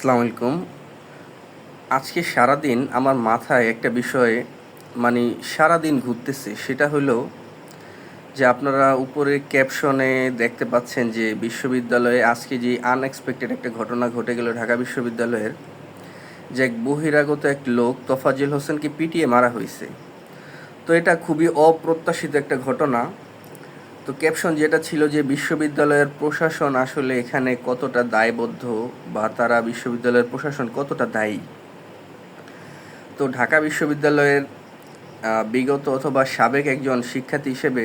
আসসালামু আলাইকুম। আজকে সারাদিন আমার মাথায় একটা বিষয়ে মানে সারাদিন ঘুরতেছে, সেটা হলো যে আপনারা উপরে ক্যাপশনে দেখতে পাচ্ছেন যে বিশ্ববিদ্যালয়ে আজকে যে আনএক্সপেক্টেড একটা ঘটনা ঘটে গেল ঢাকা বিশ্ববিদ্যালয়ের, যে এক বহিরাগত এক লোক তোফাজেল হোসেনকে পিটিয়ে মারা হয়েছে। তো এটা খুবই অপ্রত্যাশিত একটা ঘটনা। তো ক্যাপশন যেটা ছিল যে বিশ্ববিদ্যালয়ের প্রশাসন আসলে এখানে কতটা দায়বদ্ধ বা তারা বিশ্ববিদ্যালয়ের প্রশাসন কতটা দায়ী? তো ঢাকা বিশ্ববিদ্যালয়ের বিগত অথবা সাবেক একজন শিক্ষার্থী হিসেবে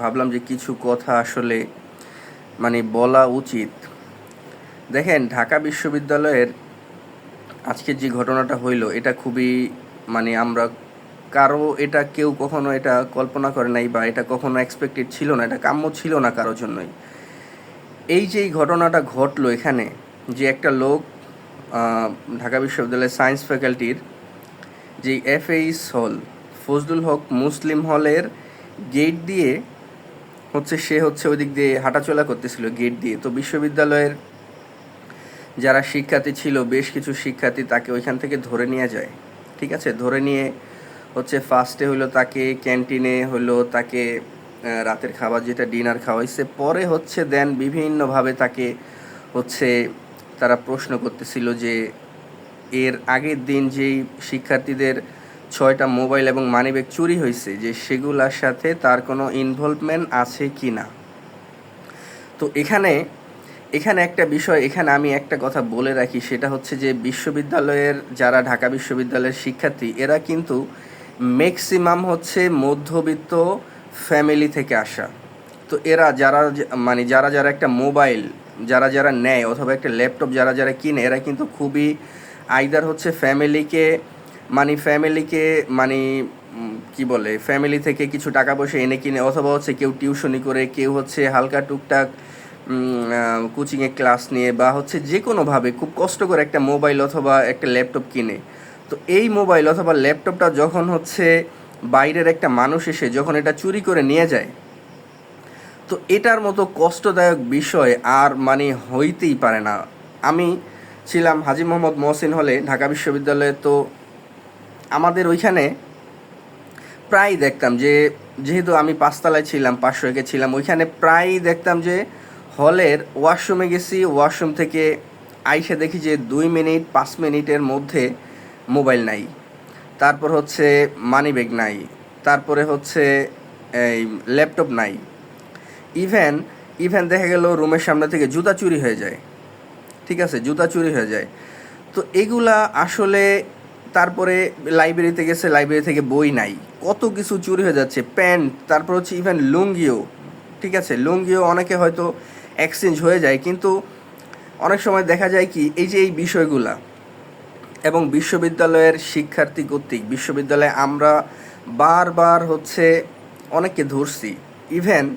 ভাবলাম যে কিছু কথা আসলে মানে বলা উচিত। দেখেন, ঢাকা বিশ্ববিদ্যালয়ের আজকে যে ঘটনাটা হইল, এটা খুবই মানে আমরা কারও এটা কেউ কখনো এটা কল্পনা করে নাই বা এটা কখনো এক্সপেক্টেড ছিল না, এটা কাম্য ছিল না কারোর জন্যই। এই যে এই ঘটনাটা ঘটলো এখানে, যে একটা লোক ঢাকা বিশ্ববিদ্যালয়ের সায়েন্স ফ্যাকাল্টির যে এফএইস হল, ফজলুল হক মুসলিম হলের গেট দিয়ে হচ্ছে সে হচ্ছে ওই দিক দিয়ে হাঁটাচলা করতেছিল গেট দিয়ে। তো বিশ্ববিদ্যালয়ের যারা শিক্ষার্থী ছিল, বেশ কিছু শিক্ষার্থী তাকে ওইখান থেকে ধরে নিয়ে যায়, ঠিক আছে? ধরে নিয়ে হচ্ছে ফার্স্টে হলো তাকে ক্যান্টিনে হলো তাকে রাতের খাবার যেটা ডিনার খাওয়াইছে। পরে হচ্ছে দেন বিভিন্নভাবে তাকে হচ্ছে তারা প্রশ্ন করতেছিল যে, এর আগের দিন যেই শিক্ষার্থীদের ছয়টা মোবাইল এবং মানিব্যাগ চুরি হয়েছে যে সেগুলোর সাথে তার কোনো ইনভলভমেন্ট আছে কি না তো এখানে এখানে একটা বিষয়, এখানে আমি একটা কথা বলে রাখি, সেটা হচ্ছে যে বিশ্ববিদ্যালয়ের যারা ঢাকা বিশ্ববিদ্যালয়ের শিক্ষার্থী, এরা কিন্তু ম্যাক্সিমাম হচ্ছে মধ্যবিত্ত ফ্যামিলি থেকে আসা। তো এরা যারা মানে যারা যারা একটা মোবাইল যারা যারা নেয় অথবা একটা ল্যাপটপ যারা যারা কিনে, এরা কিন্তু খুবই আইদার হচ্ছে ফ্যামিলিকে মানে ফ্যামিলিকে মানে কি বলে ফ্যামিলি থেকে কিছু টাকা পয়সা এনে কিনে, অথবা হচ্ছে কেউ টিউশনি করে, কেউ হচ্ছে হালকা টুকটাক কোচিংয়ে ক্লাস নিয়ে বা হচ্ছে যে কোনোভাবে খুব কষ্ট করে একটা মোবাইল অথবা একটা ল্যাপটপ কিনে। তো এই মোবাইল অথবা ল্যাপটপটা যখন হচ্ছে বাইরের একটা মানুষ এসে যখন এটা চুরি করে নিয়ে যায়, তো এটার মতো কষ্টদায়ক বিষয় আর মানে হইতেই পারে না। আমি ছিলাম হাজি মোহাম্মদ মহসিন হলে ঢাকা বিশ্ববিদ্যালয়ে, তো আমাদের ওইখানে প্রায় দেখতাম যে, যেহেতু আমি পাঁচতলায় ছিলাম, পাঁচশো একে ছিলাম, ওইখানে প্রায়ই দেখতাম যে হলের ওয়াশরুমে গেছি, ওয়াশরুম থেকে আইসে দেখি যে দুই মিনিট, পাঁচ মিনিটের মধ্যে মোবাইল নাই। তারপর হচ্ছে মানি ব্যাগ নাই। তারপরে হচ্ছে এই ল্যাপটপ নাই। ইভেন ইভেন দেখা গেল রুমের সামনে থেকে জুতা চুরি হয়ে যায়। ঠিক আছে? জুতা চুরি হয়ে যায়। তো এগুলা আসলে তারপরে লাইব্রেরিতে গেছে লাইব্রেরি থেকে বই নাই। কত কিছু চুরি হয়ে যাচ্ছে। প্যান্ট, তারপর হচ্ছে ইভেন লুঙ্গিও। ঠিক আছে? লুঙ্গিও অনেকে হয়তো এক্সচেঞ্জ হয়ে যায়। কিন্তু অনেক সময় দেখা যায় কি, এই যে এই বিষয়গুলা এবং বিশ্ববিদ্যালয়ের শিক্ষার্থী কর্তৃক, বিশ্ববিদ্যালয়ে আমরা বারবার হচ্ছে অনেককে ধরছি। ইভেন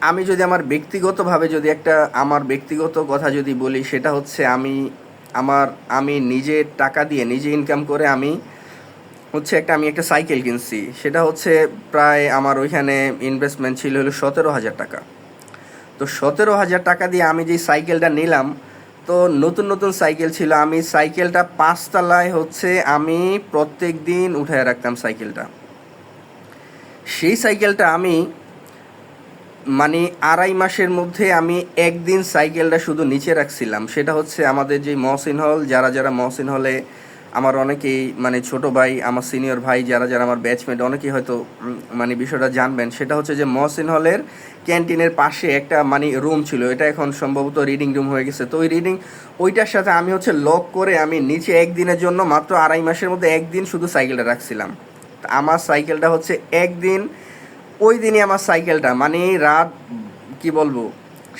আমি যদি আমার ব্যক্তিগতভাবে যদি একটা, আমার ব্যক্তিগত কথা যদি বলি, সেটা হচ্ছে আমি, আমার, আমি নিজে টাকা দিয়ে, নিজে ইনকাম করে আমি হচ্ছে একটা, আমি একটা সাইকেল কিনছি। সেটা হচ্ছে প্রায় আমার ওইখানে ইনভেস্টমেন্ট ছিল হলো সতেরো হাজার টাকা। তো সতেরো হাজার টাকা দিয়ে আমি যেই সাইকেলটা নিলাম তো নতুন নতুন সাইকেল ছিল। আমি সাইকেলটা পাঁচতলায় হচ্ছে আমি প্রত্যেক দিন উঠায় রাখতাম সাইকেলটা সেই সাইকেলটা আমি মানে আড়াই মাসের মধ্যে আমি একদিন সাইকেলটা শুধু নিচে রাখছিলাম। সেটা হচ্ছে আমাদের যে মহসিন হল যারা যারা মহসিন হলে আমার অনেকেই মানে ছোট ভাই, আমার সিনিয়র ভাই, যারা যারা আমার ব্যাচমেট অনেকেই হয়তো মানে বিষয়টা জানবেন। সেটা হচ্ছে যে মহসিন হলের ক্যান্টিনের পাশে একটা মানে রুম ছিল। এটা এখন সম্ভবত রিডিং রুম হয়ে গেছে। তো ওই রিডিং ওইটার সাথে আমি হচ্ছে লক করে আমি নিচে একদিনের জন্য মাত্র আড়াই মাসের মধ্যে একদিন শুধু সাইকেলটা রাখছিলাম। আমার সাইকেলটা হচ্ছে একদিন, ওই দিনই আমার সাইকেলটা মানে রাত, কি বলব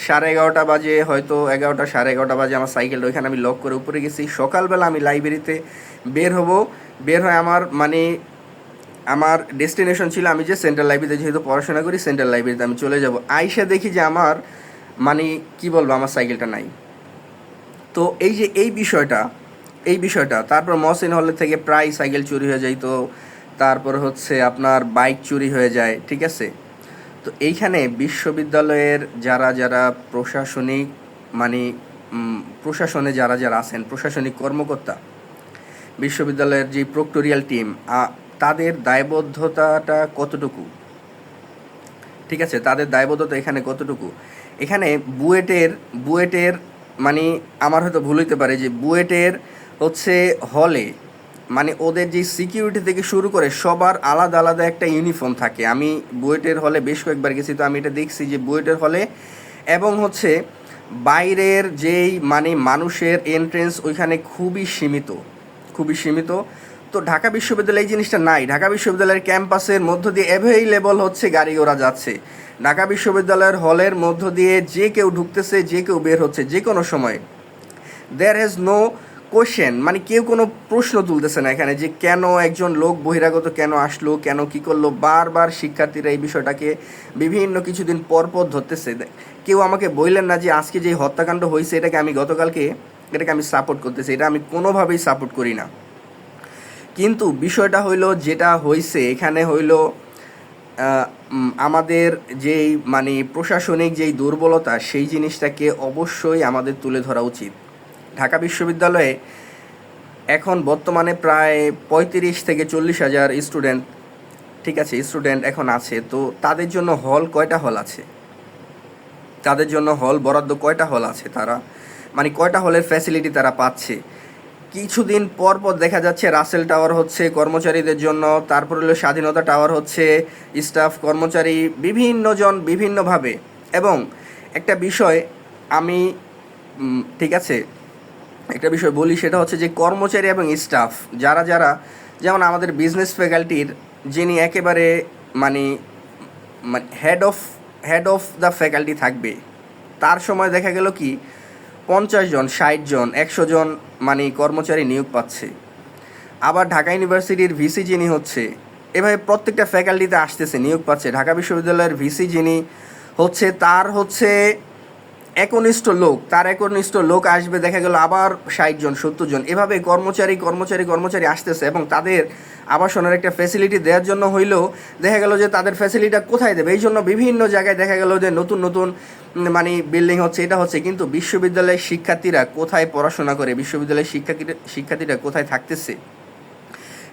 সাড়ে এগারোটা বাজে, হয়তো এগারোটা, সাড়ে এগারোটা বাজে আমার সাইকেলটা ওইখানে আমি লক করে উপরে গেছি। সকালবেলা আমি লাইব্রেরিতে বের হব। বের হয়ে আমার মানে আমার ডেস্টিনেশন ছিল আমি যে সেন্ট্রাল লাইব্রেরিতে যেহেতু পড়াশোনা করি সেন্ট্রাল লাইব্রেরিতে আমি চলে যাব। আইসা দেখি যে আমার মানে কি বলব, আমার সাইকেলটা নাই। তো এই যে এই বিষয়টা এই বিষয়টা, তারপর মহসিন হলের থেকে প্রায় সাইকেল চুরি হয়ে যায়। তো তারপর হচ্ছে আপনার বাইক চুরি হয়ে যায়, ঠিক আছে? তো এইখানে বিশ্ববিদ্যালয়ের যারা যারা প্রশাসনিক মানে প্রশাসনে যারা যারা আছেন, প্রশাসনিক কর্মকর্তা, বিশ্ববিদ্যালয়ের যে প্রক্টোরিয়াল টিম তাদের দায়বদ্ধতাটা কতটুকু? ঠিক আছে, তাদের দায়বদ্ধতা এখানে কতটুকু? এখানে বুয়েটের বুয়েটের মানে আমার হয়তো ভুল হইতে পারে যে বুয়েটের হচ্ছে হলে মানে ওদের যে সিকিউরিটি থেকে শুরু করে সবার আলাদা আলাদা একটা ইউনিফর্ম থাকে। আমি বুয়েটের হলে বেশ কয়েকবার গেছি, তো আমি এটা দেখছি যে বুয়েটের হলে এবং হচ্ছে বাইরের যেই মানে মানুষের এন্ট্রেন্স ওইখানে খুবই সীমিত খুবই সীমিত। তো ঢাকা বিশ্ববিদ্যালয়ে এই জিনিসটা নাই। ঢাকা বিশ্ববিদ্যালয়ের ক্যাম্পাসের মধ্য দিয়ে অ্যাভেইলেবল হচ্ছে গাড়ি ওরা যাচ্ছে। ঢাকা বিশ্ববিদ্যালয়ের হলের মধ্য দিয়ে যে কেউ ঢুকতেছে, যে কেউ বের হচ্ছে, যে কোনো সময়। দেয়ার হ্যাজ নো কোশ্চেন মানে কেউ কোনো প্রশ্ন তুলতেছে না এখানে যে কেন একজন লোক বহিরাগত কেন আসলো, কেন কি করল, বারবার শিক্ষার্থীরা এই বিষয়টাকে বিভিন্ন কিছুদিন পর পর ধরতেছে। কেউ আমাকে বললেন না যে আজকে যে হত্যাকাণ্ড হয়েছে, এটাকে আমি গতকালকে, এটাকে আমি সাপোর্ট করতেছি, এটা আমি কোনোভাবেই সাপোর্ট করি না। কিন্তু বিষয়টা হইল যেটা হয়েছে এখানে হইল আমাদের যেই মানে প্রশাসনিক যেই দুর্বলতা, সেই জিনিসটাকে অবশ্যই আমাদের তুলে ধরা উচিত। ঢাকা বিশ্ববিদ্যালয়ে এখন বর্তমানে প্রায় পঁয়ত্রিশ থেকে চল্লিশ হাজার স্টুডেন্ট, ঠিক আছে, স্টুডেন্ট এখন আছে। তো তাদের জন্য হল কয়টা হল আছে? তাদের জন্য হল বরাদ্দ কয়টা হল আছে তারা? মানে কয়টা হলের ফ্যাসিলিটি তারা পাচ্ছে? কিছুদিন পর পর দেখা যাচ্ছে রাসেল টাওয়ার হচ্ছে কর্মচারীদের জন্য, তারপর হলো স্বাধীনতা টাওয়ার হচ্ছে স্টাফ কর্মচারী, বিভিন্নজন বিভিন্নভাবে। এবং একটা বিষয় আমি ঠিক আছে একটা বিষয় বলি, সেটা হচ্ছে যে কর্মচারী এবং স্টাফ যারা যারা, যেমন আমাদের বিজনেস ফ্যাকাল্টির যিনি একেবারে মানে মানে head of head of the faculty থাকবে, তার সময় দেখা গেল কি, পঞ্চাশ জন, ষাট জন, একশো জন মানে কর্মচারী নিয়োগ পাচ্ছে। আবার ঢাকা ইউনিভার্সিটির ভিসি যিনি হচ্ছে, এভাবে প্রত্যেকটা ফ্যাকাল্টিতে আসতেছে, নিয়োগ পাচ্ছে। ঢাকা বিশ্ববিদ্যালয়ের ভিসি যিনি হচ্ছে, তার হচ্ছে একনিষ্ঠ লোক, তার একনিষ্ঠ লোক আসবে, দেখা গেল আবার ষাট জন, সত্তর জন। এভাবে কর্মচারী কর্মচারী কর্মচারী আসতেছে এবং তাদের আবাসনের একটা ফ্যাসিলিটি দেওয়ার জন্য হইলেও দেখা গেল যে তাদের ফ্যাসিলিটিটা কোথায় দেবে? এই জন্য বিভিন্ন জায়গায় দেখা গেল যে নতুন নতুন মানে বিল্ডিং হচ্ছে, এটা হচ্ছে। কিন্তু বিশ্ববিদ্যালয়ের শিক্ষার্থীরা কোথায় পড়াশোনা করে? বিশ্ববিদ্যালয়ের শিক্ষার্থীরা শিক্ষার্থীরা কোথায় থাকতেছে?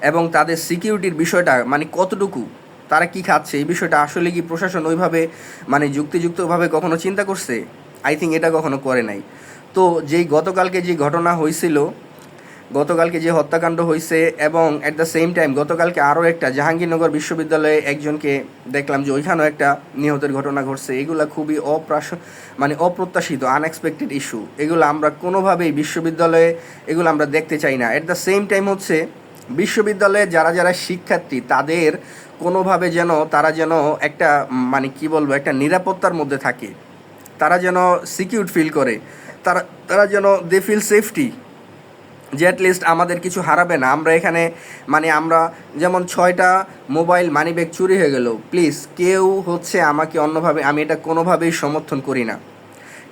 এবং তাদের সিকিউরিটির বিষয়টা মানে কতটুকু? তারা কি খাচ্ছে? এই বিষয়টা আসলে কি প্রশাসন ওইভাবে মানে যুক্তিযুক্তভাবে কখনো চিন্তা করছে? আই থিঙ্ক এটা কখনো করে নাই। তো যেই গতকালকে যে ঘটনা হয়েছিল গতকালকে যে হত্যাকাণ্ড হয়েছে এবং অ্যাট দ্য সেম টাইম গতকালকে আরও একটা জাহাঙ্গীরনগর বিশ্ববিদ্যালয়ে একজনকে দেখলাম যে ওইখানেও একটা নিহতের ঘটনা ঘটছে। এগুলা খুবই অপ্রাস মানে অপ্রত্যাশিত আনএক্সপেক্টেড ইস্যু এগুলো আমরা কোনোভাবেই বিশ্ববিদ্যালয়ে, এগুলো আমরা দেখতে চাই না। অ্যাট দ্য সেম টাইম হচ্ছে বিশ্ববিদ্যালয়ে যারা যারা শিক্ষার্থী, তাদের কোনোভাবে যেন, তারা যেন একটা মানে কি বলব, একটা নিরাপত্তার মধ্যে থাকে। তারা যেন সিকিউর ফিল করে। তারা তারা যেন দে ফিল সেফটি যে অ্যাটলিস্ট আমাদের কিছু হারাবে না। আমরা এখানে মানে আমরা যেমন ছয়টা মোবাইল মানিব্যাগ চুরি হয়ে গেল প্লিজ কেউ হচ্ছে আমাকে অন্যভাবে, আমি এটা কোনোভাবেই সমর্থন করি না।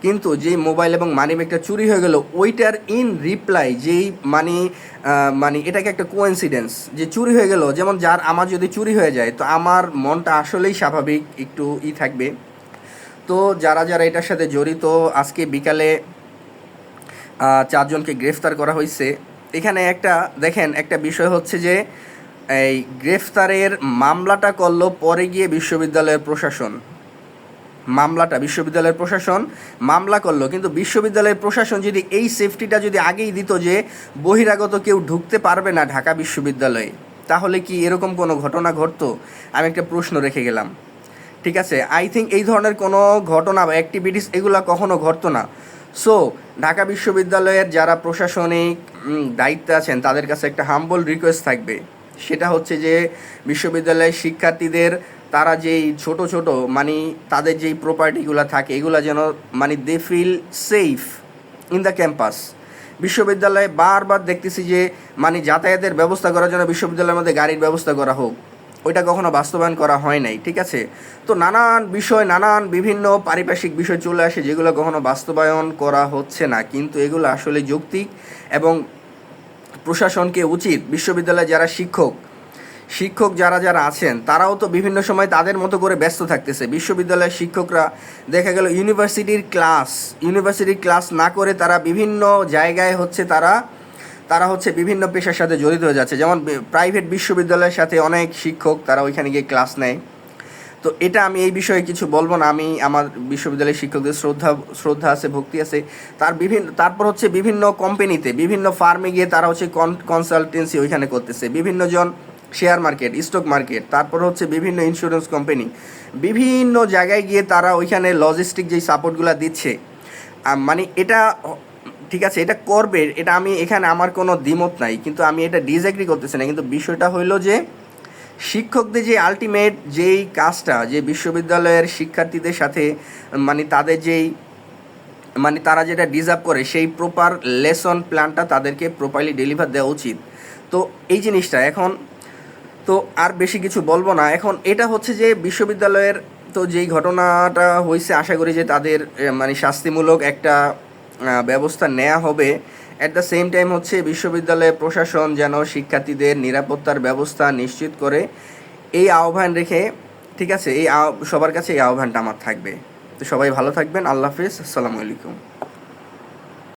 কিন্তু যেই মোবাইল এবং মানি ব্যাগটা চুরি হয়ে গেল, ওইটার ইন রিপ্লাই যেই মানে মানে এটাকে একটা কোয়েন্সিডেন্স যে চুরি হয়ে গেল। যেমন যার, আমার যদি চুরি হয়ে যায়, তো আমার মনটা আসলেই স্বাভাবিক, একটু ই থাকবে। তো যারা যারা এটার সাথে জড়িত, আজকে বিকালে চারজনকে গ্রেফতার করা হয়েছে এখানে একটা, দেখেন, একটা বিষয় হচ্ছে যে, এই গ্রেফতারের মামলাটা করল পরে গিয়ে বিশ্ববিদ্যালয়ের প্রশাসন। মামলাটা, বিশ্ববিদ্যালয়ের প্রশাসন মামলা করল। কিন্তু বিশ্ববিদ্যালয়ের প্রশাসন যদি এই সেফটিটা যদি আগেই দিত যে, বহিরাগত কেউ ঢুকতে পারবে না ঢাকা বিশ্ববিদ্যালয়ে, তাহলে কি এরকম কোনো ঘটনা ঘটতো? আমি একটা প্রশ্ন রেখে গেলাম। ঠিক আছে? আই থিঙ্ক এই ধরনের কোনো ঘটনা বা অ্যাক্টিভিটিস এগুলো কখনো ঘটতো না। সো ঢাকা বিশ্ববিদ্যালয়ের যারা প্রশাসনিক দায়িত্বে আছেন, তাদের কাছে একটা হাম্বল রিকোয়েস্ট থাকবে। সেটা হচ্ছে যে, বিশ্ববিদ্যালয়ের শিক্ষার্থীদের, তারা যেই ছোট ছোট মানে তাদের যেই প্রপার্টিগুলো থাকে, এগুলো যেন মানে they feel safe in the campus বিশ্ববিদ্যালয়ে বারবার দেখতেছি যে মানে যাতায়াতের ব্যবস্থা করার জন্য বিশ্ববিদ্যালয়ের মধ্যে গাড়ির ব্যবস্থা করা হোক। ওইটা কখনো বাস্তবায়ন করা হয় নাই, ঠিক আছে? তো নানান বিষয়, নানান বিভিন্ন পারিপার্শ্বিক বিষয় চলে আসে যেগুলো কখনো বাস্তবায়ন করা হচ্ছে না, কিন্তু এগুলো আসলে যৌক্তিক এবং প্রশাসনকে উচিত বিশ্ববিদ্যালয়ে যারা শিক্ষক শিক্ষক যারা যারা আছেন, তারাও তো বিভিন্ন সময় তাদের মতো করে ব্যস্ত থাকতেছে। বিশ্ববিদ্যালয়ের শিক্ষকরা দেখা গেল ইউনিভার্সিটির ক্লাস ইউনিভার্সিটির ক্লাস না করে তারা বিভিন্ন জায়গায় হচ্ছে তারা তারা হচ্ছে বিভিন্ন পেশার সাথে জড়িত হয়ে যাচ্ছে। যেমন প্রাইভেট বিশ্ববিদ্যালয়ের সাথে অনেক শিক্ষক তারা ওইখানে গিয়ে ক্লাস নেয়। তো এটা আমি এই বিষয়ে কিছু বলব না। আমি আমার বিশ্ববিদ্যালয়ের শিক্ষকদের শ্রদ্ধা শ্রদ্ধা আছে, ভক্তি আছে। তার বিভিন্ন, তারপর হচ্ছে বিভিন্ন কোম্পানিতে বিভিন্ন ফার্মে গিয়ে তারা হচ্ছে কনসালটেন্সি ওইখানে করতেছে। বিভিন্ন জন শেয়ার মার্কেট স্টক মার্কেট তারপর হচ্ছে বিভিন্ন ইন্স্যুরেন্স কোম্পানি বিভিন্ন জায়গায় গিয়ে তারা ওইখানে লজিস্টিক যেই সাপোর্টগুলো দিচ্ছে মানে এটা ঠিক আছে, এটা করবে, এটা আমি এখানে আমার কোনো দ্বিমত নাই, কিন্তু আমি এটা ডিসএগ্রি করতেছি না, কিন্তু বিষয়টা হইল যে শিক্ষকদের যে আলটিমেট যেই কাজটা, যে বিশ্ববিদ্যালয়ের শিক্ষার্থীদের সাথে মানে তাদের যেই মানে তারা যেটা ডিজার্ভ করে, সেই প্রপার লেসন প্ল্যানটা তাদেরকে প্রপারলি ডেলিভার দেওয়া উচিত। তো এই জিনিসটা এখন, তো আর বেশি কিছু বলব না, এখন এটা হচ্ছে যে বিশ্ববিদ্যালয়ের তো যেই ঘটনাটা হয়েছে আশা করি যে তাদের মানে শাস্তিমূলক একটা ব্যবস্থা নেওয়া হবে। অ্যাট দ্য সেম টাইম হচ্ছে বিশ্ববিদ্যালয়ের প্রশাসন যেন শিক্ষার্থীদের নিরাপত্তার ব্যবস্থা নিশ্চিত করে। এই আহ্বান রেখে, ঠিক আছে, এই সবার কাছে এই আহ্বানটা আমার থাকবে। তো সবাই ভালো থাকবেন, আল্লাহ হাফিজ, আসসালামু আলাইকুম।